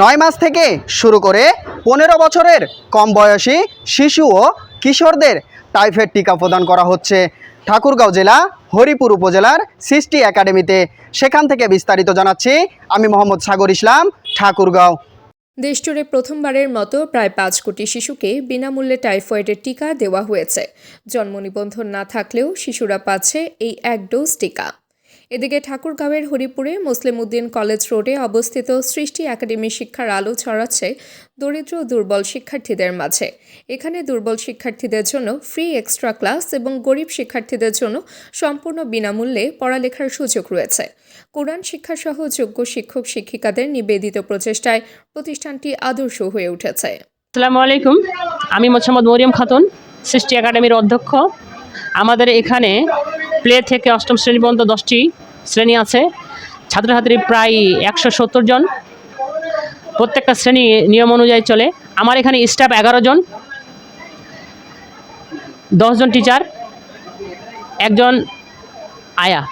নয় মাস থেকে শুরু করে পনেরো বছরের কম বয়সী শিশু ও কিশোরদের টাইফয়েড টিকা প্রদান করা হচ্ছে। ঠাকুরগাঁও জেলা, হরিপুর উপজেলার সৃষ্টি একাডেমিতে। সেখান থেকে বিস্তারিত জানাচ্ছি আমি মোহাম্মদ সাগর ইসলাম, ঠাকুরগাঁও। দেশজুড়ে প্রথমবারের মতো প্রায় পাঁচ কোটি শিশুকে বিনামূল্যে টাইফয়েডের টিকা দেওয়া হয়েছে। জন্ম নিবন্ধন না থাকলেও শিশুরা পাচ্ছে এই এক ডোজ টিকা। এদিকে ঠাকুরগাঁওয়ের হরিপুরে মুসলিম উদ্দিন কলেজ রোডে অবস্থিত সৃষ্টি একাডেমি শিক্ষার আলো ছড়াচ্ছে দরিদ্র ও দুর্বল শিক্ষার্থীদের মাঝে। এখানে দুর্বল শিক্ষার্থীদের জন্য ফ্রি এক্সট্রা ক্লাস এবং গরিব শিক্ষার্থীদের জন্য সম্পূর্ণ বিনামূল্যে পড়ালেখার সুযোগ রয়েছে। কোরআন শিক্ষাসহ যোগ্য শিক্ষক শিক্ষিকাদের নিবেদিত প্রচেষ্টায় প্রতিষ্ঠানটি আদর্শ হয়ে উঠেছে। আসসালামু আলাইকুম। আমি মোহাম্মদ মরিয়ম খাতুন, সৃষ্টি একাডেমির অধ্যক্ষ। আমাদের এখানে প্লে থেকে অষ্টম শ্রেণি পর্যন্ত দশটি শ্রেণি আছে। ছাত্রছাত্রী প্রায় একশো সত্তর জন। প্রত্যেকটা শ্রেণি নিয়ম অনুযায়ী চলে। আমার এখানে স্টাফ এগারো জন। দশজন টিচার একজন আয়া।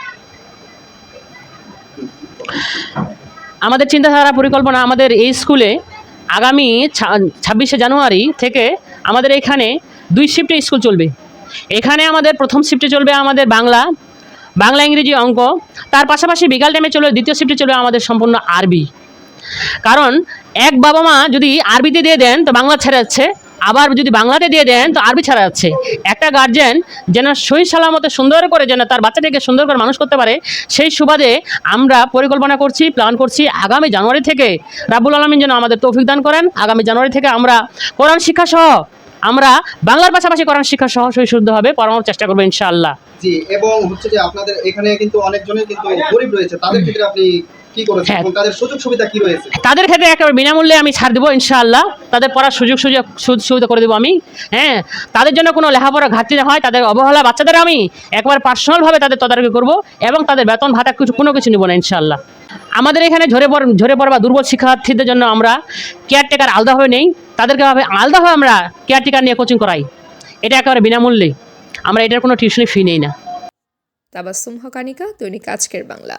আমাদের চিন্তাধারা পরিকল্পনা আমাদের এই স্কুলে আগামী ছাব্বিশে জানুয়ারি থেকে আমাদের এখানে দুই শিফটে স্কুল চলবে। এখানে আমাদের প্রথম শিফটে চলবে আমাদের বাংলা বাংলা ইংরেজি অঙ্ক, তার পাশাপাশি বিকাল টাইমে চলবে, দ্বিতীয় শিফটে চলবে আমাদের সম্পূর্ণ আরবি। কারণ এক বাবা মা যদি আরবিতে দিয়ে দেন, তো বাংলা ছেড়ে যাচ্ছে। আবার যদি বাংলাতে দিয়ে দেন, তো আরবি ছাড়া যাচ্ছে। একটা গার্জেন যেন সহি সালামতে সুন্দর করে যেন তার বাচ্চাটাকে সুন্দর করে মানুষ করতে পারে, সেই সুবাদে আমরা পরিকল্পনা করছি প্ল্যান করছি, আগামী জানুয়ারি থেকে রাবুল আলমিন যেন আমাদের তৌফিক দান করেন। আগামী জানুয়ারি থেকে আমরা কোরআন শিক্ষা সহ আমরা বাংলার পাশাপাশি কোরআন শিক্ষা সহসই হবে পড়ানোর চেষ্টা করব ইনশাআল্লাহ। জি, এবং হচ্ছে যে আপনাদের এখানে কিন্তু অনেকজনের কিন্তু গরিব রয়েছে, তাদের ক্ষেত্রে আপনি কি হ্যাঁ। এবং তাদের সুযোগ সুবিধা কি রয়েছে? তাদের ক্ষেত্রে একেবারে বিনামূল্যে আমি ছাড় দেবো ইনশাআল্লাহ। তাদের পড়ার সুযোগ সুযোগ সু- সুবিধা করে দেবো আমি। হ্যাঁ তাদের জন্য কোনো লেখাপড়া ঘাটতি না হয়। তাদের অবহেলা বাচ্চাদের আমি একবার পার্সোনালভাবে তাদের তদারকি করব এবং তাদের বেতন ভাতা কিছু কোনো কিছু নেব না ইনশাআল্লাহ। আমাদের এখানে ঝরে পড় ঝরে পড়া বা দুর্বল শিক্ষার্থীদের জন্য আমরা কেয়ারটেকার আলাদাভাবে নেই। তাদেরকে ভাবে আলাদাভাবে আমরা কেয়ারটেকার নিয়ে কোচিং করাই। এটা একেবারে বিনামূল্যে। আমরা এটার কোনো টিউশনি ফি নেই না। তাবাসুম হকানিকা দৈনিক আজকের বাংলা।